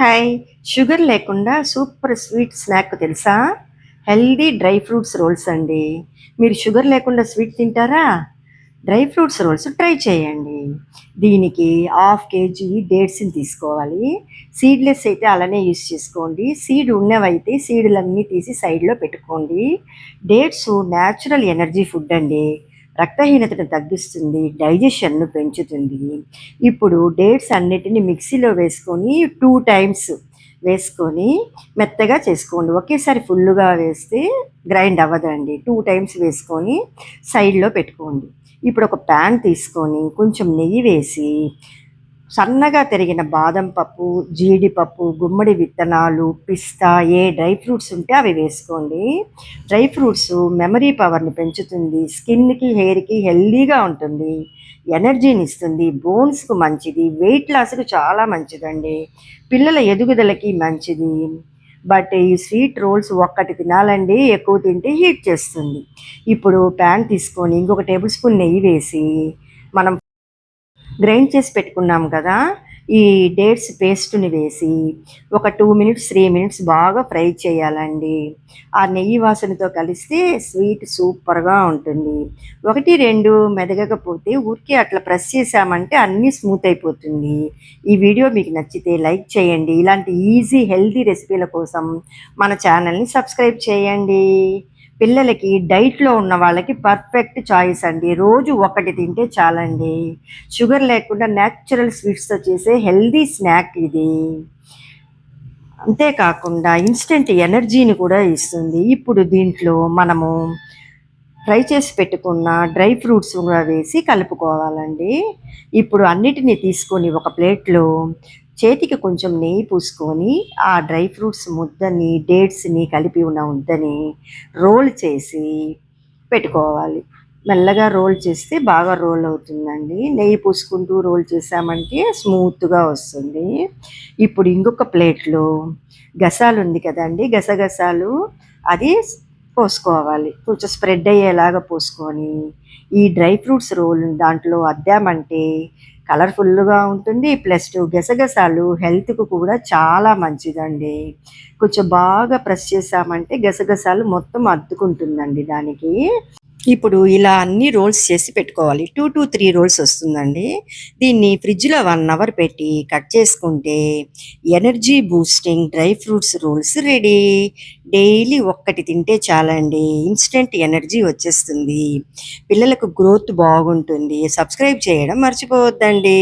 Hi sugar లేకుండా super sweet snack తెలుసా? Healthy dry fruits rolls అండి. మీరు షుగర్ లేకుండా స్వీట్ తింటారా? డ్రై ఫ్రూట్స్ రోల్స్ ట్రై చేయండి. దీనికి హాఫ్ కేజీ డేట్స్ని తీసుకోవాలి. సీడ్లెస్ అయితే అలానే యూస్ చేసుకోండి. సీడ్ ఉన్నవైతే సీడ్లన్నీ తీసి సైడ్లో పెట్టుకోండి. డేట్స్ న్యాచురల్ ఎనర్జీ ఫుడ్ అండి. రక్తహీనతను తగ్గిస్తుంది డైజెషన్ను పెంచుతుంది. ఇప్పుడు డేట్స్ అన్నిటిని మిక్సీలో వేసుకొని టూ టైమ్స్ వేసుకొని మెత్తగా చేసుకోండి. ఒకేసారి ఫుల్గా వేస్తే గ్రైండ్ అవ్వదండి. టూ టైమ్స్ వేసుకొని సైడ్లో పెట్టుకోండి. ఇప్పుడు ఒక ప్యాన్ తీసుకొని కొంచెం నెయ్యి వేసి సన్నగా తరిగిన బాదం పప్పు జీడిపప్పు గుమ్మడి విత్తనాలు పిస్తా ఏ డ్రై ఫ్రూట్స్ ఉంటే అవి వేసుకోండి. డ్రై ఫ్రూట్స్ మెమరీ పవర్ని పెంచుతుంది స్కిన్కి హెయిర్కి హెల్దీగా ఉంటుంది ఎనర్జీని ఇస్తుంది బోన్స్కు మంచిది వెయిట్ లాస్కు చాలా మంచిదండి. పిల్లల ఎదుగుదలకి మంచిది. బట్ ఈ స్వీట్ రోల్స్ ఒక్కటి తినాలండి ఎక్కువ తింటే హీట్ చేస్తుంది. ఇప్పుడు ప్యాన్ తీసుకొని ఇంకొక టేబుల్ స్పూన్ నెయ్యి వేసి మనం గ్రైండ్ చేసి పెట్టుకున్నాం కదా ఈ డేట్స్ పేస్ట్ని వేసి ఒక టూ మినిట్స్ త్రీ మినిట్స్ బాగా ఫ్రై చేయాలండి. ఆ నెయ్యి వాసనతో కలిస్తే స్వీట్ సూపర్గా ఉంటుంది. ఒకటి రెండు మెదగకపోతే ఊరికే అట్లా ప్రెస్ చేసామంటే అన్నీ స్మూత్ అయిపోతుంది. ఈ వీడియో మీకు నచ్చితే లైక్ చేయండి. ఇలాంటి ఈజీ హెల్తీ రెసిపీల కోసం మన ఛానల్ని సబ్స్క్రైబ్ చేయండి. పిల్లలకి డైట్లో ఉన్న వాళ్ళకి పర్ఫెక్ట్ చాయిస్ అండి. రోజు ఒకటి తింటే చాలండి. షుగర్ లేకుండా న్యాచురల్ స్వీట్స్తో చేసే హెల్దీ స్నాక్ ఇది. అంతేకాకుండా ఇన్స్టెంట్ ఎనర్జీని కూడా ఇస్తుంది. ఇప్పుడు దీంట్లో మనము ఫ్రై చేసి పెట్టుకున్న డ్రై ఫ్రూట్స్ కూడా వేసి కలుపుకోవాలండి. ఇప్పుడు అన్నిటినీ తీసుకొని ఒక ప్లేట్లో చేతికి కొంచెం నెయ్యి పూసుకొని ఆ డ్రై ఫ్రూట్స్ ముద్దని డేట్స్ని కలిపి ఉన్న ముద్దని రోల్ చేసి పెట్టుకోవాలి. మెల్లగా రోల్ చేస్తే బాగా రోల్ అవుతుందండి. నెయ్యి పూసుకుంటూ రోల్ చేసామంటే స్మూత్గా వస్తుంది. ఇప్పుడు ఇంకొక ప్లేట్లో గసాలు ఉంది కదండి గసగసాలు అది పోసుకోవాలి. కొంచెం స్ప్రెడ్ అయ్యేలాగా పోసుకొని ఈ డ్రై ఫ్రూట్స్ రోల్ దాంట్లో అద్దామంటే కలర్ఫుల్గా ఉంటుంది. ప్లస్ టూ గసగసాలు హెల్త్కు కూడా చాలా మంచిదండి. కొంచెం బాగా ప్రెస్ చేసామంటే గసగసాలు మొత్తం అద్దుకుంటుందండి దానికి. ఇప్పుడు ఇలా అన్ని రోల్స్ చేసి పెట్టుకోవాలి. టూ టు త్రీ రోల్స్ వస్తుందండి. దీన్ని ఫ్రిడ్జ్లో వన్ అవర్ పెట్టి కట్ చేసుకుంటే energy boosting dry fruits rolls ready. Daily ఒక్కటి తింటే చాలండి. ఇన్స్టెంట్ ఎనర్జీ వచ్చేస్తుంది. పిల్లలకు గ్రోత్ బాగుంటుంది. సబ్స్క్రైబ్ చేయడం మర్చిపోవద్దండి.